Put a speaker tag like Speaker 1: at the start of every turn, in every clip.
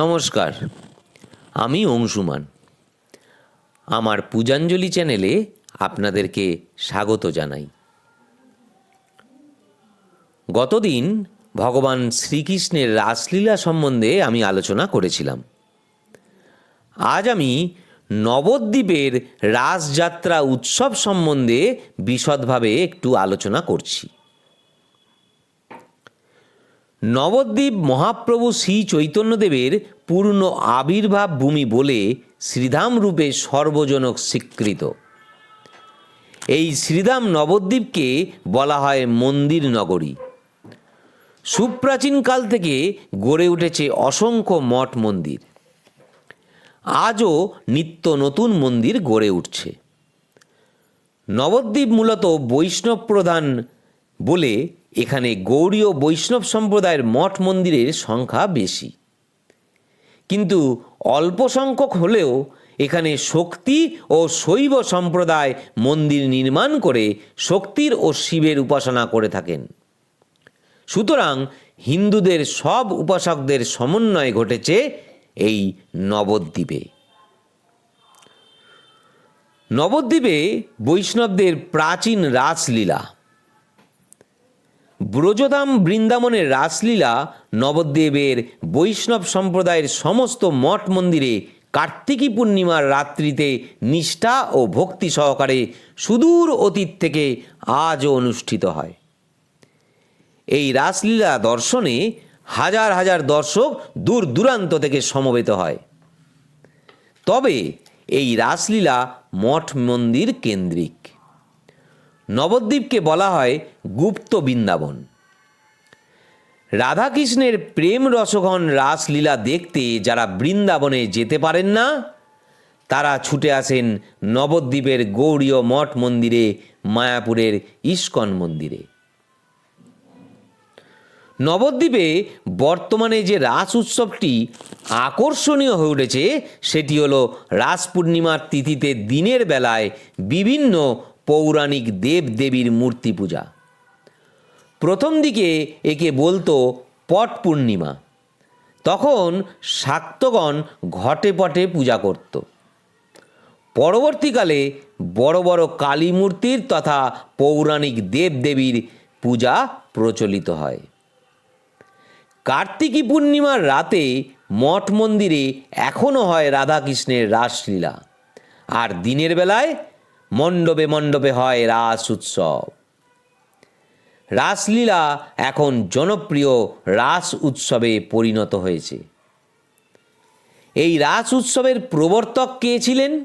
Speaker 1: নমস্কার, আমি অংশুমান আমার পূজাঞ্জলি চ্যানেলে আপনাদেরকে স্বাগত জানাই। গতদিন ভগবান শ্রীকৃষ্ণের রাসলীলা সম্বন্ধে আমি আলোচনা করেছিলাম। আজ আমি নবদ্বীপের রাসযাত্রা উৎসব সম্বন্ধে বিশদভাবে একটু আলোচনা করছি। নবদ্বীপ মহাপ্রভু শ্রী চৈতন্যদেবের পূর্ণ আবির্ভাব ভূমি বলে শ্রীধাম রূপে সর্বজনক স্বীকৃত। এই শ্রীধাম নবদ্বীপকে বলা হয় মন্দির নগরী। সুপ্রাচীনকাল থেকে গড়ে উঠেছে অসংখ্য মঠ মন্দির। আজও নিত্য নতুন মন্দির গড়ে উঠছে। নবদ্বীপ মূলত বৈষ্ণব প্রধান বলে এখানে গৌড়ীয় বৈষ্ণব সম্প্রদায়ের মঠ মন্দিরের সংখ্যা বেশি। কিন্তু অল্প সংখ্যক হলেও এখানে শক্তি ও শৈব সম্প্রদায় মন্দির নির্মাণ করে শক্তির ও শিবের উপাসনা করে থাকেন। সুতরাং হিন্দুদের সব উপাসকদের সমন্বয় ঘটেছে এই নবদ্বীপে। নবদ্বীপে বৈষ্ণবদের প্রাচীন রাসলীলা। ব্রজধাম বৃন্দাবনের রাসলীলা নবদ্বীপের বৈষ্ণব সম্প্রদায়ের সমস্ত মঠ মন্দিরে কার্তিকী পূর্ণিমার রাত্রিতে নিষ্ঠা ও ভক্তি সহকারে সুদূর অতীত থেকে আজও অনুষ্ঠিত হয়। এই রাসলীলা দর্শনে হাজার হাজার দর্শক দূর দূরান্ত থেকে সমবেত হয়। তবে এই রাসলীলা মঠ মন্দির কেন্দ্রিক। নবদ্বীপকে বলা হয় গুপ্ত বৃন্দাবন। রাধাকৃষ্ণের প্রেম রসঘন রাসলীলা দেখতে যারা বৃন্দাবনে যেতে পারেন না, তারা ছুটে আসেন নবদ্বীপের গৌড়ীয় মঠ মন্দিরে, মায়াপুরের ইস্কন মন্দিরে। নবদ্বীপে বর্তমানে যে রাস উৎসবটি আকর্ষণীয় হয়ে উঠেছে, সেটি হলো রাস পূর্ণিমার তিথিতে দিনের বেলায় বিভিন্ন পৌরাণিক দেব দেবীর মূর্তি পূজা। প্রথম দিকে একে বলতো পট পূর্ণিমা। তখন শাক্তগণ ঘটে পটে পূজা করত। পরবর্তীকালে বড় বড় কালী মূর্তির তথা পৌরাণিক দেব দেবীর পূজা প্রচলিত হয়। কার্তিকী পূর্ণিমার রাতে মঠ মন্দিরে এখনও হয় রাধাকৃষ্ণের রাসলীলা। আর দিনের বেলায় মণ্ডপে মণ্ডপে হয় রাস উৎসব। রাসলীলা এখন জনপ্রিয় রাস উৎসবে পরিণত হয়েছে। এই রাস উৎসবের প্রবর্তক কে ছিলেন?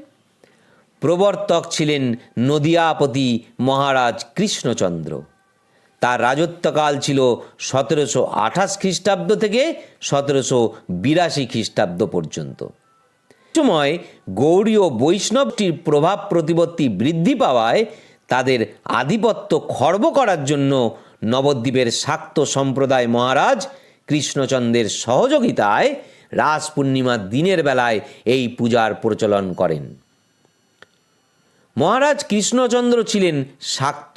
Speaker 1: প্রবর্তক ছিলেন নদিয়াপতি মহারাজ কৃষ্ণচন্দ্র। তার রাজত্বকাল ছিল সতেরোশো আঠাশ খ্রিস্টাব্দ থেকে সতেরোশো বিরাশি খ্রিস্টাব্দ পর্যন্ত। সময় গৌড়ীয় বৈষ্ণবটির প্রভাব প্রতিপত্তি বৃদ্ধি পাওয়ায় তাদের আধিপত্য খর্ব করার জন্য নবদ্বীপের শাক্ত সম্প্রদায় মহারাজ কৃষ্ণচন্দ্রের সহযোগিতায় রাস পূর্ণিমার দিনের বেলায় এই পূজার প্রচলন করেন। মহারাজ কৃষ্ণচন্দ্র ছিলেন শাক্ত।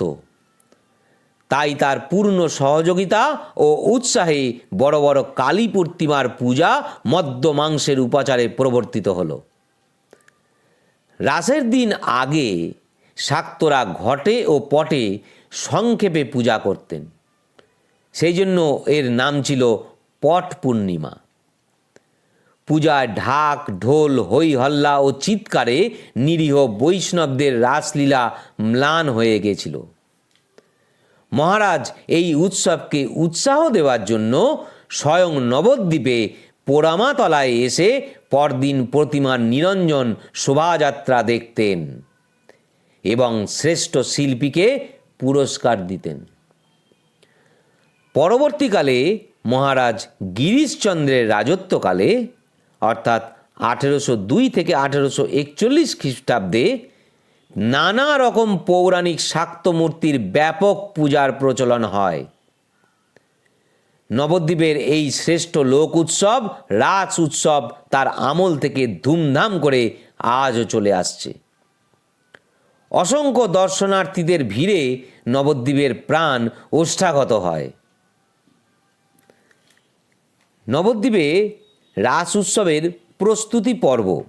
Speaker 1: তাই তার পূর্ণ সহযোগিতা ও উৎসাহে বড় বড় কালী প্রতিমার পূজা মদ্য মাংসের উপাচারে প্রবর্তিত হলো। রাসের দিন আগে শাক্তরা ঘটে ও পটে সংক্ষেপে পূজা করতেন। সেই জন্য এর নাম ছিল পট পূর্ণিমা। পূজায় ঢাক, ঢোল হই হল্লা ও চিৎকারে নিরীহ বৈষ্ণবদের রাসলীলা ম্লান হয়ে গেছিল। মহারাজ, এই উৎসবকে উৎসাহ দেওয়ার জন্য স্বয়ং নবদ্বীপে পোড়ামাতলায় এসে পরদিন প্রতিমার নিরঞ্জন শোভাযাত্রা দেখতেন এবং শ্রেষ্ঠ শিল্পীকে পুরস্কার দিতেন। পরবর্তীকালে মহারাজ গিরিশচন্দ্রের রাজত্বকালে, অর্থাৎ আঠেরোশো দুই থেকে আঠেরোশো একচল্লিশ খ্রিস্টাব্দে নানা রকম পৌরাণিক শাক্ত মূর্তির ব্যাপক পূজার প্রচলন হয়। নবদ্বীপের এই শ্রেষ্ঠ লোক উৎসব রাস উৎসব তার আমল থেকে ধুমধাম করে আজও চলে আসছে। অসংখ্য দর্শনার্থীদের ভিড়ে নবদ্বীপের প্রাণ ওষ্ঠাগত হয়। নবদ্বীপে রাস উৎসবের প্রস্তুতি পর্ব।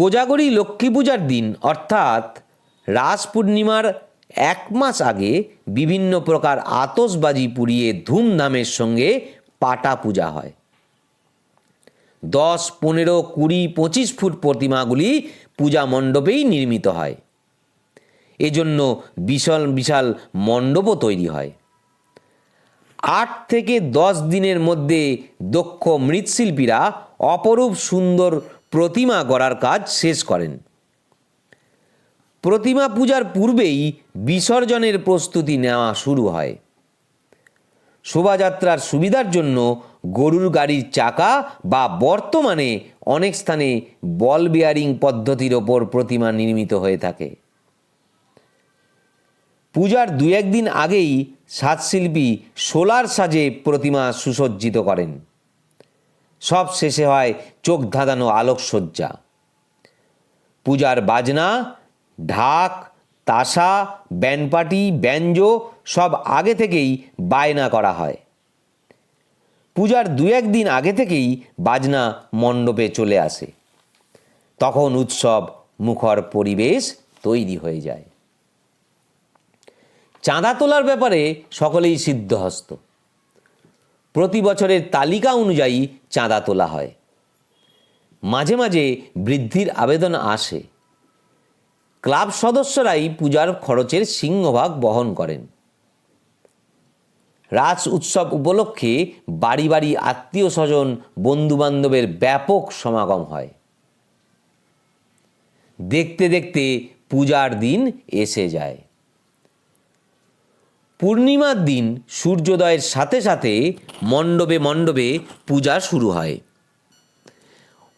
Speaker 1: কোজাগরী লক্ষ্মী পূজার দিন, অর্থাৎ রাস পূর্ণিমার এক মাস আগে বিভিন্ন প্রকার আতসবাজি পুড়িয়ে ধুমধামের সঙ্গে পাটা পূজা হয়। দশ, পনেরো, কুড়ি, পঁচিশ ফুট প্রতিমাগুলি পূজা মণ্ডপেই নির্মিত হয়। এজন্য বিশাল বিশাল মণ্ডপও তৈরি হয়। আট থেকে দশ দিনের মধ্যে দক্ষ মৃৎশিল্পীরা অপরূপ সুন্দর প্রতিমা গড়ার কাজ শেষ করেন। প্রতিমা পূজার পূর্বেই বিসর্জনের প্রস্তুতি নেওয়া শুরু হয়। শোভাযাত্রার সুবিধার জন্য গরুর গাড়ির চাকা বা বর্তমানে অনেক স্থানে বল বিয়ারিং পদ্ধতির ওপর প্রতিমা নির্মিত হয়ে থাকে। পূজার দু একদিন আগেই সাজশিল্পী সোলার সাজে প্রতিমা সুসজ্জিত করেন। সব শেষে হয় চোখ ধাঁধানো আলোকসজ্জা। পূজার বাজনা, ঢাক, তাসা, ব্যানপাটি ব্যঞ্জো সব আগে থেকেই বায়না করা হয়। পূজার দু একদিন আগে থেকেই বাজনা মণ্ডপে চলে আসে। তখন উৎসব মুখর পরিবেশ তৈরি হয়ে যায়। চাঁদা তোলার ব্যাপারে সকলেই সিদ্ধহস্ত। প্রতি বছরের তালিকা অনুযায়ী চাঁদা তোলা হয়। মাঝে মাঝে বৃদ্ধির আবেদন আসে। ক্লাব সদস্যরাই পূজার খরচের সিংহভাগ বহন করেন। রাজ উৎসব উপলক্ষে বাড়ি বাড়ি আত্মীয় স্বজন, বন্ধুবান্ধবের ব্যাপক সমাগম হয়। দেখতে দেখতে পূজার দিন এসে যায়। পূর্ণিমার দিন সূর্যোদয়ের সাথে সাথে মণ্ডপে মণ্ডপে পূজা শুরু হয়।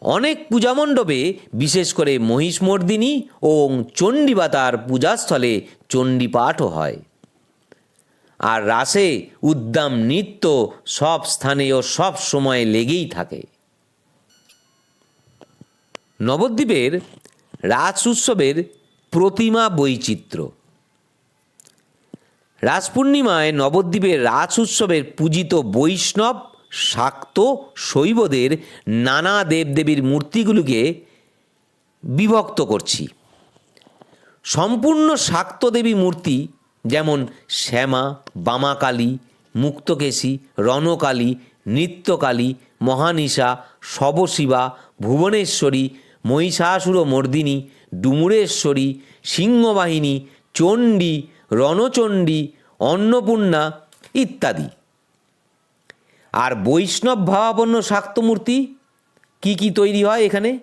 Speaker 1: অনেক পূজা মণ্ডপে, বিশেষ করে মহিষমর্দিনী ও চণ্ডীবাতার পূজাস্থলে চণ্ডীপাঠও হয়। আর রাসে উদ্দাম নৃত্য সব স্থানে ও সব সময় লেগেই থাকে। নবদ্বীপের রাস উৎসবের প্রতিমা বৈচিত্র্য। রাস পূর্ণিমায় নবদ্বীপের রাস উৎসবের পূজিত বৈষ্ণব শাক্ত শৈবদের নানা দেবদেবীর মূর্তিগুলিকে বিভক্ত করছি। সম্পূর্ণ শাক্ত দেবী মূর্তি যেমন শ্যামা, বামাকালী, মুক্তকেশী, রণকালী, নৃত্যকালী, মহানিশা শবশিবা ভুবনেশ্বরী, মহিষাসুর মর্দিনী, ডুমুরেশ্বরী, সিংহবাহিনী, চণ্ডী, রণচণ্ডী, অন্নপূর্ণা ইত্যাদি। আর বৈষ্ণব ভাবাপন্ন শাক্তমূর্তি কি কি তৈরি হয় এখানে?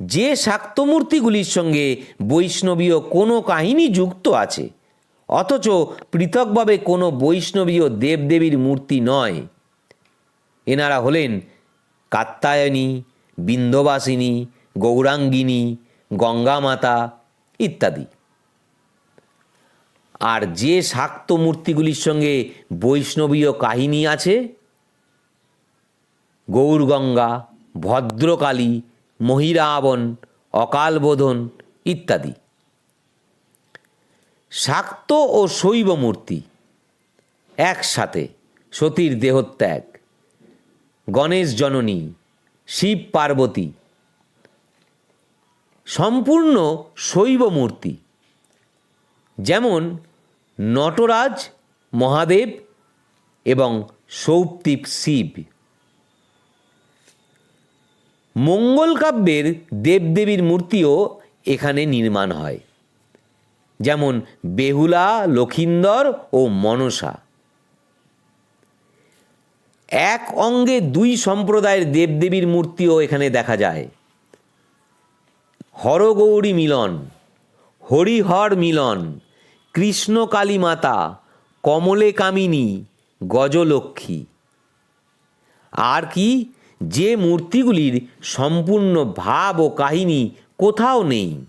Speaker 1: যে শাক্তমূর্তিগুলির সঙ্গে বৈষ্ণবীয় কোনো কাহিনী যুক্ত আছে, অথচ পৃথকভাবে কোনো বৈষ্ণবীয় দেবদেবীর মূর্তি নয়। এনারা হলেন কাত্তায়নী বিন্ধবাসিনী গৌরাঙ্গিনী, গঙ্গামাতা ইত্যাদি। আর যে শাক্ত মূর্তিগুলির সঙ্গে বৈষ্ণবীয় কাহিনী আছে গৌরগঙ্গা, ভদ্রকালী মহিরাবণ অকালবোধন ইত্যাদি। শাক্ত ও শৈব মূর্তি একসাথে সতীর দেহত্যাগ, গণেশ জননী, শিব পার্বতী। সম্পূর্ণ শৈব মূর্তি যেমন নটরাজ, মহাদেব এবং সৌপ্তিক শিব। মঙ্গল কাব্যের দেবদেবীর মূর্তিও এখানে নির্মাণ হয়। যেমন বেহুলা, লক্ষিন্দর ও মনসা। এক অঙ্গে দুই সম্প্রদায়ের দেবদেবীর মূর্তিও এখানে দেখা যায়। হরগৌরী মিলন, হরিহর মিলন, কৃষ্ণ কালী মাতা, কমলে কামিনী, গজলক্ষ্মী। আর কি? যে মূর্তিগুলির সম্পূর্ণ ভাব ও কাহিনী কোথাও নেই,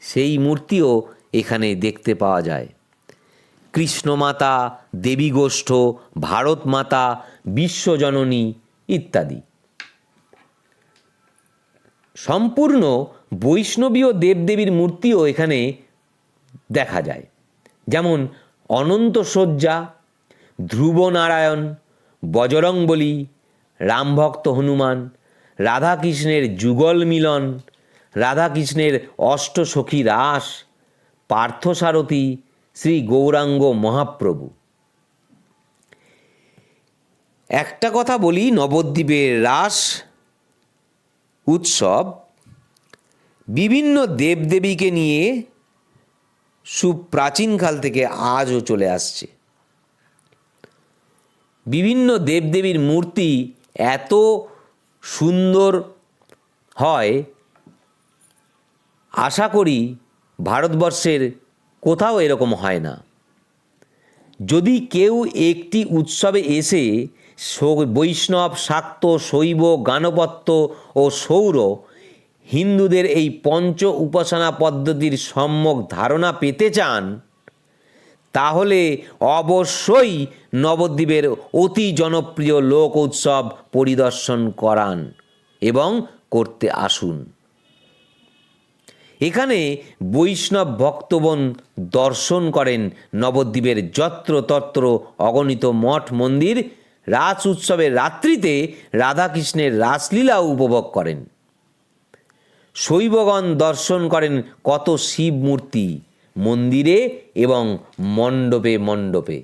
Speaker 1: সেই মূর্তিও এখানে দেখতে পাওয়া যায়। কৃষ্ণমাতা, দেবীগোষ্ঠ ভারত মাতা বিশ্বজননী ইত্যাদি। সম্পূর্ণ বৈষ্ণবীয় দেবদেবীর মূর্তিও এখানে দেখা যায়। যেমন অনন্ত শয্যা ধ্রুবনারায়ণ বজরংবলী রামভক্ত হনুমান, রাধাকৃষ্ণের যুগল মিলন, রাধাকৃষ্ণের অষ্টসখী রাস পার্থসারথী শ্রী গৌরাঙ্গ মহাপ্রভু। একটা কথা বলি, নবদ্বীপের রাস, উৎসব, বিভিন্ন দেবদেবীকে নিয়ে সুপ্রাচীনকাল থেকে আজও চলে আসছে। বিভিন্ন দেবদেবীর মূর্তি এত সুন্দর হয়, আশা করি ভারতবর্ষের কোথাও এরকম হয় না। যদি কেউ একটি উৎসবে এসে বৈষ্ণব, শাক্ত, শৈব গানপত্য ও সৌর হিন্দুদের এই পঞ্চ উপাসনা পদ্ধতির সম্যক ধারণা পেতে চান তাহলে অবশ্যই নবদ্বীপের অতি জনপ্রিয় লোক উৎসব পরিদর্শন করান এবং করতে আসুন। এখানে বৈষ্ণব ভক্তবন দর্শন করেন নবদ্বীপের যত্রতত্র অগণিত মঠ মন্দির রাস উৎসবের রাত্রিতে রাধাকৃষ্ণের রাসলীলা উপভোগ করেন। শৈবগণ দর্শন করেন কত শিব মূর্তি। মন্দিরে এবং মণ্ডপে মণ্ডপে।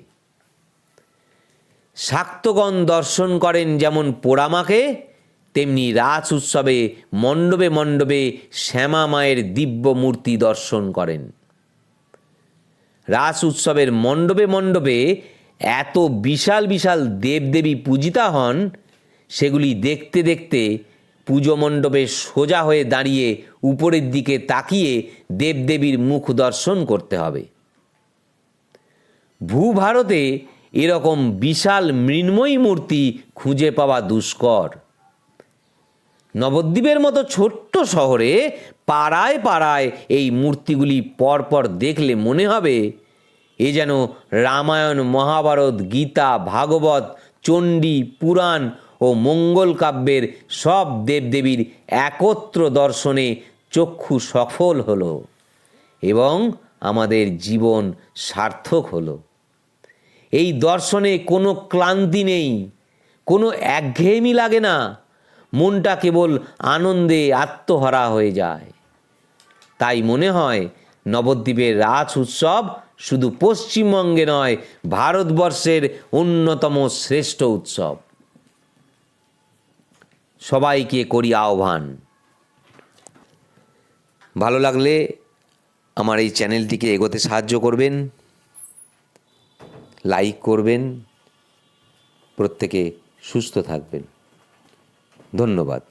Speaker 1: শাক্তগণ দর্শন করেন যেমন পোড়ামাকে, তেমনি রাস উৎসবে মণ্ডপে মণ্ডপে শ্যামা মায়ের দিব্য মূর্তি দর্শন করেন। রাস উৎসবের মণ্ডপে মণ্ডপে এত বিশাল বিশাল দেবদেবী পূজিতা হন, সেগুলি দেখতে দেখতে পুজো মণ্ডপে সোজা হয়ে দাঁড়িয়ে উপরের দিকে তাকিয়ে দেবদেবীর মুখ দর্শন করতে হবে। ভূভারতে এরকম বিশাল মৃন্ময়ী মূর্তি খুঁজে পাওয়া দুষ্কর। নবদ্বীপের মতো ছোট্ট শহরে পাড়ায় পাড়ায় এই মূর্তিগুলি পরপর দেখলে মনে হবে এ যেন রামায়ণ, মহাভারত, গীতা, ভাগবত, চণ্ডী, পুরাণ ও মঙ্গল কাব্যের সব দেবদেবীর একত্র দর্শনে চক্ষু সফল হলো এবং আমাদের জীবন সার্থক হলো। এই দর্শনে কোনো ক্লান্তি নেই, কোনো একঘেয়েমি লাগে না, মনটা কেবল আনন্দে আত্মহারা হয়ে যায়। তাই মনে হয় নবদ্বীপের রাস উৎসব শুধু পশ্চিমবঙ্গে নয়, ভারতবর্ষের অন্যতম শ্রেষ্ঠ উৎসব। সবাইকে করি আহ্বান। ভালো লাগলে আমার এই চ্যানেলটিকে এগোতে সাহায্য করবেন, লাইক করবেন, প্রত্যেকে সুস্থ থাকবেন। ধন্যবাদ।